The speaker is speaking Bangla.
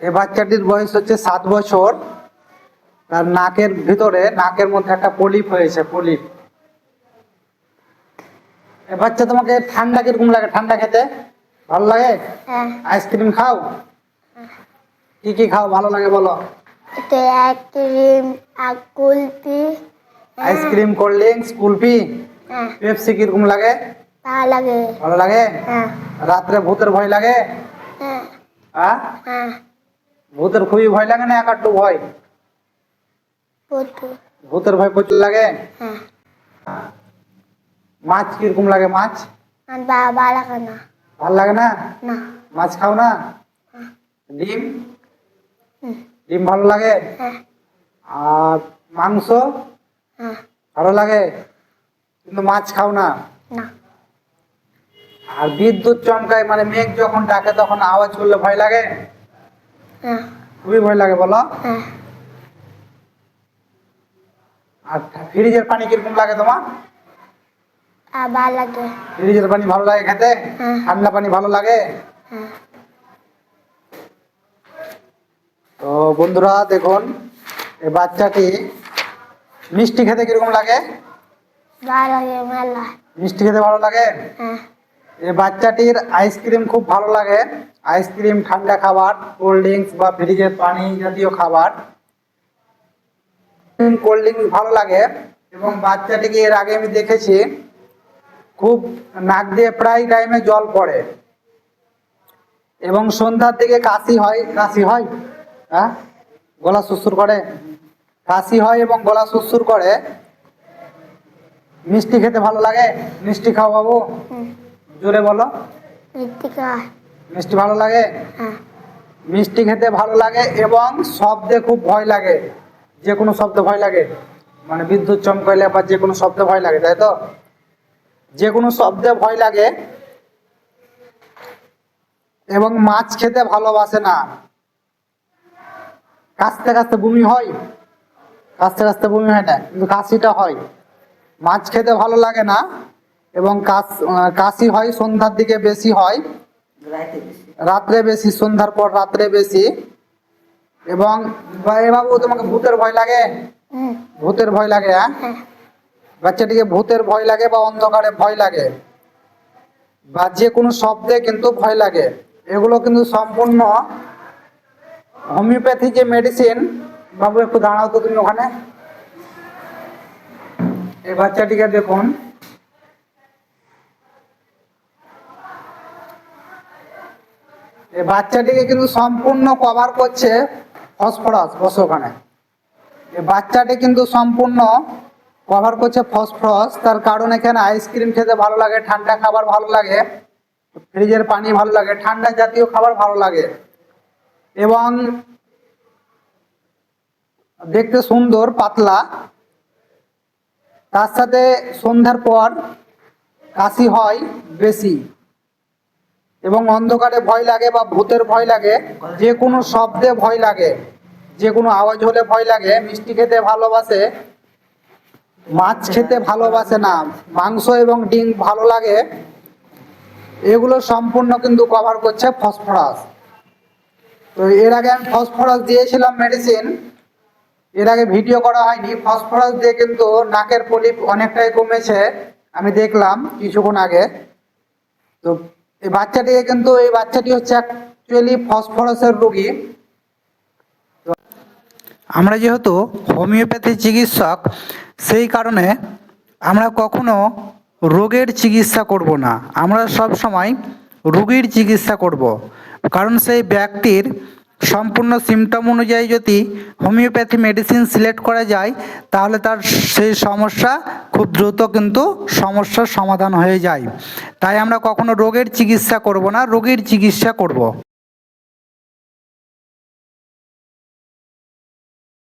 এই বাচ্চাটির বয়স হচ্ছে সাত বছর। তার নাকের ভিতরে নাকের মধ্যে একটা পলিপ হয়েছে পলিপ। এ বাচ্চা তোমাকে ঠান্ডা কীরকম লাগে? ঠান্ডা খেতে? ভালো লাগে? হ্যাঁ। আইসক্রিম খাও? কি কি খাও? ভালো লাগে বলো। Ice cream kulfi ice cream cold drinks kulfi হ্যাঁ। পেপসি কীরকম লাগে? ভালো লাগে। ভালো লাগে? হ্যাঁ। রাত্রে ভূতের ভয় লাগে? হ্যাঁ। হ্যাঁ হ্যাঁ। ভূতের খুবই ভয় লাগে না একাট্টু ভয়? ভূতের ভয় প্রচুর লাগে? হ্যাঁ। মাছ কীরকম লাগে মাছ? ভালো লাগে না? মাছ খাও না? ডিম? ডিম ভালো লাগে? হ্যাঁ। আর মাংস? হ্যাঁ। ভালো লাগে? কিন্তু মাছ খাও না? আর বিদ্যুৎ চমকায় মানে মেঘ যখন ডাকে তখন আওয়াজ করলে ভয় লাগে? হ্যাঁ খুবই ভয় লাগে বলো। হ্যাঁ। আর ফ্রিজের পানি কীরকম লাগে তোমার? ভালো লাগে। ফ্রিজের পানি ভালো লাগে খেতে? হ্যাঁ। ঠান্ডা পানি ভালো লাগে? হ্যাঁ। তো বন্ধুরা দেখুন এই বাচ্চাটি মিষ্টি খেতে কীরকম লাগে? ভালো লাগে মিষ্টি খেতে ভালো লাগে? হ্যাঁ। এই বাচ্চাটির আইসক্রিম খুব ভালো লাগে। আইসক্রিম ঠান্ডা খাবার কোল্ড ড্রিঙ্কস বা ফ্রিজের পানি জাতীয় খাবার। কোল্ড ড্রিঙ্কস ভালো লাগে এবং বাচ্চাটিকে এর আগে আমি দেখেছি খুব নাক দিয়ে প্রায় টাইমে জল পড়ে। এবং সন্ধ্যার দিকে কাশি হয় কাশি হয়? হ্যাঁ? গলা সুসুর করে? কাশি হয় এবং গলা সুসুর করে? মিষ্টি খেতে ভালো লাগে? মিষ্টি খাও বাবু। জোরে বলো। মৃত্তিকা মিষ্টি ভালো লাগে? হ্যাঁ। মিষ্টি খেতে ভালো লাগে এবং শব্দে খুব ভয় লাগে। যে কোনো শব্দে ভয় লাগে। মানে বিদ্যুৎ চমকাইলে বা যে কোনো শব্দে ভয় লাগে তাই তো? যে কোনো শব্দে ভয় লাগে এবং মাছ খেতে ভালোবাসে না। কাশতে কাশতে বমি হয়? কাশতে কাশতে বমি হয় না কিন্তু কাশিটা হয়। মাছ খেতে ভালো লাগে না এবং কাশ কাশি হয় সন্ধ্যার দিকে বেশি হয়। রাত্রে বেশি সন্ধ্যার পর রাত্রে বেশি। এবং বাবু তোমাকে ভূতের ভয় লাগে? ভূতের ভয় লাগে হ্যাঁ? হ্যাঁ। বাচ্চাটিকে ভূতের ভয় লাগে বা অন্ধকারে ভয় লাগে? বা যে কোনো শব্দে কিন্তু ভয় লাগে। এগুলো কিন্তু সম্পূর্ণ হোমিওপ্যাথি যে মেডিসিন বাবু একটু দাঁড়াও তো তুমি ওখানে। এই বাচ্চাটিকে দেখুন। এই বাচ্চাটিকে কিন্তু সম্পূর্ণ কভার করছে ফসফরাস বসো ওখানে এই বাচ্চাটি কিন্তু সম্পূর্ণ কভার করছে ফসফরাস তার কারণ এখানে আইসক্রিম খেতে ভালো লাগে, ঠান্ডা খাবার ভালো লাগে, ফ্রিজের পানি ভালো লাগে, ঠান্ডা জাতীয় খাবার ভালো লাগে এবং দেখতে সুন্দর, পাতলা। তার সাথে সন্ধ্যার পর কাশি হয় বেশি। এবং অন্ধকারে ভয় লাগে বা ভূতের ভয় লাগে, যে কোনো শব্দে ভয় লাগে, যে কোনো আওয়াজ হলে ভয় লাগে, মিষ্টি খেতে ভালোবাসে, মাছ খেতে ভালোবাসে না, মাংস এবং ডিম ভালো লাগে, এগুলো সম্পূর্ণ কিন্তু কভার করছে ফসফরাস তো এর আগে আমি ফসফরাস দিয়েছিলাম মেডিসিন এর আগে ভিডিও করা হয়নি ফসফরাস দিয়ে কিন্তু নাকের পলিপ অনেকটাই কমেছে, আমি দেখলাম কিছুক্ষণ আগে। তো এই বাচ্চাটিকে কিন্তু, এই বাচ্চাটি হচ্ছে অ্যাকচুয়ালি ফসফরাসের রোগী। আমরা যেহেতু হোমিওপ্যাথি চিকিৎসক, সেই কারণে আমরা কখনো রোগের চিকিৎসা করব না। আমরা সব সময় রোগীর চিকিৎসা করব। কারণ সেই ব্যক্তির সম্পূর্ণ সিমটম অনুযায়ী যদি হোমিওপ্যাথি মেডিসিন সিলেক্ট করা যায়, তাহলে তার সেই সমস্যা খুব দ্রুত কিন্তু সমস্যার সমাধান হয়ে যায়। তাই আমরা কখনো রোগের চিকিৎসা করব না, রোগীর চিকিৎসা করব।